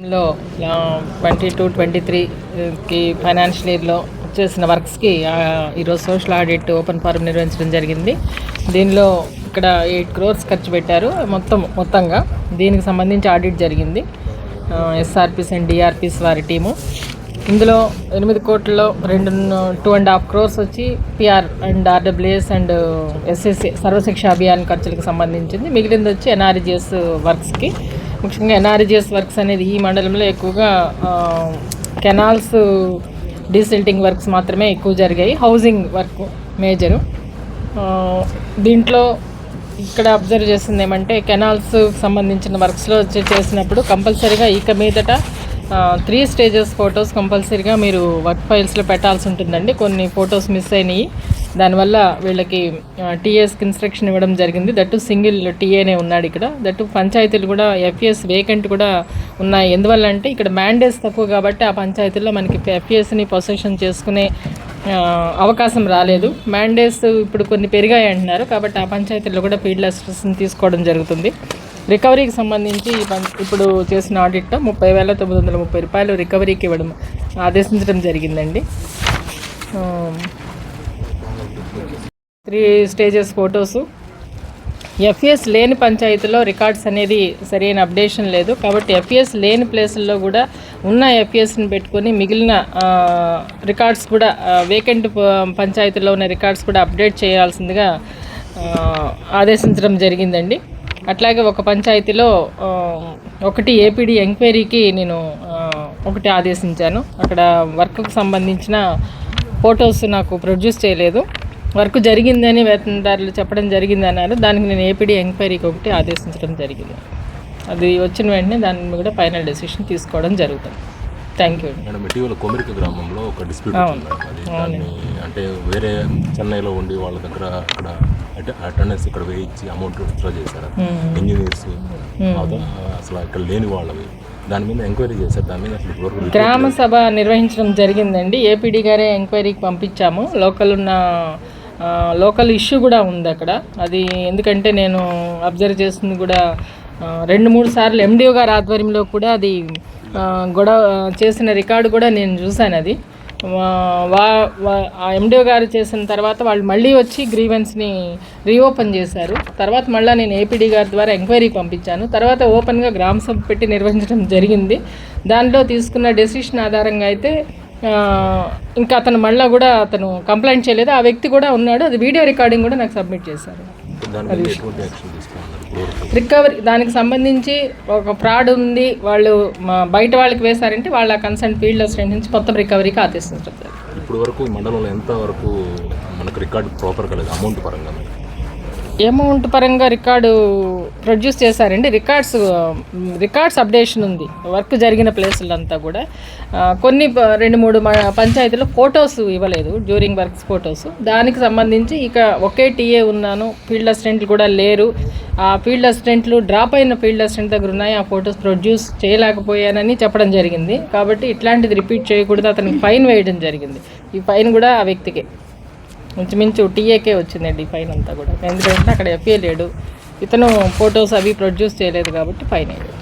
లో twenty two twenty త్రీకి financial ఇయర్లో చేసిన వర్క్స్కి ఈరోజు సోషల్ ఆడిట్ ఓపెన్ ఫారం నిర్వహించడం జరిగింది. దీనిలో ఇక్కడ ఎయిట్ క్రోర్స్ ఖర్చు పెట్టారు మొత్తం మొత్తంగా. దీనికి సంబంధించి ఆడిట్ జరిగింది. ఎస్ఆర్పిస్ అండ్ డిఆర్పిస్ వారి టీము. ఇందులో ఎనిమిది కోట్లలో రెండు టూ అండ్ హాఫ్ క్రోర్స్ వచ్చి PR and RWS and SSC Sarva Shiksha Abhiyan ఖర్చులకు సంబంధించింది. మిగిలింది వచ్చి ఎన్ఆర్జిఎస్ వర్క్స్కి ముఖ్యంగా ఎన్ఆర్జిఎస్ వర్క్స్ అనేది ఈ మండలంలో ఎక్కువగా కెనాల్స్ డీసిల్టింగ్ వర్క్స్ మాత్రమే ఎక్కువ జరిగాయి. Housing work major. దీంట్లో ఇక్కడ అబ్జర్వ్ చేసింది ఏమంటే కెనాల్స్ సంబంధించిన వర్క్స్లో వచ్చి చేసినప్పుడు కంపల్సరీగా ఇక మీదట త్రీ స్టేజెస్ ఫొటోస్ కంపల్సరీగా మీరు వర్క్ ఫైల్స్లో పెట్టాల్సి ఉంటుందండి. కొన్ని ఫొటోస్ మిస్ అయినాయి. దానివల్ల వీళ్ళకి టీఏస్కి ఇన్స్ట్రక్షన్ ఇవ్వడం జరిగింది. దట్టు సింగిల్ టీఏనే ఉన్నాడు ఇక్కడ. దట్టు పంచాయతీలు కూడా ఎఫ్ఎస్ వేకెంట్ కూడా ఉన్నాయి. ఎందువల్ల అంటే ఇక్కడ మ్యాండేట్స్ తక్కువ కాబట్టి ఆ పంచాయతీల్లో మనకి ఎఫ్ఎస్ని పొసెషన్ చేసుకునే అవకాశం రాలేదు. మ్యాండేట్స్ ఇప్పుడు కొన్ని పెరిగాయి అంటున్నారు. కాబట్టి ఆ పంచాయతీల్లో కూడా ఫీల్డ్ తీసుకోవడం జరుగుతుంది. రికవరీకి సంబంధించి ఇప్పుడు చేసిన ఆడిట్లో ముప్పై వేల తొమ్మిది వందల ముప్పై రూపాయలు రికవరీకి ఇవ్వడం ఆదేశించడం జరిగిందండి. త్రీ స్టేజెస్ ఫొటోస్ ఎఫ్ఎస్ లేని పంచాయతీలో రికార్డ్స్ అనేది సరైన అప్డేషన్ లేదు. కాబట్టి ఎఫ్ఎస్ లేని ప్లేసుల్లో కూడా ఉన్న ఎఫ్ఎస్ని పెట్టుకొని మిగిలిన రికార్డ్స్ కూడా వేకెంట్ పంచాయతీలో ఉన్న రికార్డ్స్ కూడా అప్డేట్ చేయాల్సిందిగా ఆదేశించడం జరిగిందండి. అట్లాగే ఒక పంచాయతీలో ఒకటి ఏపీడీ ఎంక్వైరీకి నేను ఒకటి ఆదేశించాను. అక్కడ వర్క్కు సంబంధించిన ఫొటోస్ నాకు ప్రొడ్యూస్ చేయలేదు. వర్క్ జరిగిందని వేతనదారులు చెప్పడం జరిగింది అన్నారు. దానికి నేను ఏపీడీ ఎంక్వైరీకి ఒకటి ఆదేశించడం జరిగింది. అది వచ్చిన వెంటనే దాని మీద కూడా ఫైనల్ డెసిషన్ తీసుకోవడం జరుగుతుంది. థ్యాంక్ యూ మేడం ఇటీవల కొమిరికి గ్రామంలో ఒక డిస్ప్యూట్ అంటే వేరే చెన్నైలో ఉండి వాళ్ళ దగ్గర అక్కడ అటెండెన్స్ ఇక్కడ వేయించి అమౌంట్ విత్డ్రా చేశారు. ఇంజనీర్స్ అసలు ఇక్కడ లేని వాళ్ళవి. దాని మీద ఎంక్వైరీ చేశారు దాని మీద గ్రామ సభ నిర్వహించడం జరిగిందండి. ఏపీడీ గారే ఎంక్వైరీకి పంపించాము. లోకల్ ఉన్న లోకల్ ఇష్యూ కూడా ఉంది అక్కడ. అది ఎందుకంటే నేను అబ్జర్వ్ చేస్తుంది కూడా రెండు మూడు సార్లు ఎండిఓ గారి ఆధ్వర్యంలో కూడా అది గొడవ చేసిన రికార్డు కూడా నేను చూశాను అది. ఆ ఎండిఓ గారు చేసిన తర్వాత వాళ్ళు మళ్ళీ వచ్చి గ్రీవెన్స్ని రీఓపెన్ చేశారు. తర్వాత మళ్ళీ నేను ఏపీడీ గారి ద్వారా ఎంక్వైరీ పంపించాను. తర్వాత ఓపెన్గా గ్రామ సభ పెట్టి నిర్వహించడం జరిగింది. దానిలో తీసుకున్న డెసిషన్ ఆధారంగా అయితే ఇంకా అతను మళ్ళీ కూడా అతను కంప్లైంట్ చేయలేదు. ఆ వ్యక్తి కూడా ఉన్నాడు. అది వీడియో రికార్డింగ్ కూడా నాకు సబ్మిట్ చేశారు. రికవరీ దానికి సంబంధించి ఒక ఫ్రాడ్ ఉంది. వాళ్ళు బయట వాళ్ళకి వేశారంటే వాళ్ళ కన్సర్న్ ఫీల్డ్ అసిస్టెంట్ నుంచి మొత్తం రికవరీకి ఆదేశించారు ఇప్పుడు వరకు మండలంలో ఎంత వరకు మనకు రికార్డు ప్రాపర్ కాలేదు అమౌంట్ పరంగా అమౌంట్ పరంగా రికార్డు ప్రొడ్యూస్ చేశారండి. రికార్డ్స్ రికార్డ్స్ అప్డేషన్ ఉంది. వర్క్ జరిగిన ప్లేసులంతా కూడా. కొన్ని ప- రెండు మూడు మ- పంచాయతీలో ఫొటోస్ ఇవ్వలేదు. During works photos. దానికి సంబంధించి ఇక ఒకే టీఏ ఉన్నాను. ఫీల్డ్ అసిస్టెంట్లు కూడా లేరు. ఆ ఫీల్డ్ అసిస్టెంట్లు డ్రాప్ అయిన ఫీల్డ్ అసిస్టెంట్ దగ్గర ఉన్నాయి. ఆ ఫొటోస్ ప్రొడ్యూస్ చేయలేకపోయానని చెప్పడం జరిగింది. కాబట్టి ఇట్లాంటిది రిపీట్ చేయకూడదు. అతనికి ఫైన్ వేయడం జరిగింది. ఈ ఫైన్ కూడా ఆ వ్యక్తికే. ఇంచుమించు టీఏకే వచ్చిందండి ఫైన్ అంతా కూడా. ఎందుకంటే అక్కడ ఎఫ్ఏ లేడు. ఇతను ఫొటోస్ అవి ప్రొడ్యూస్ చేయలేదు కాబట్టి ఫైన్ అయ్యాడు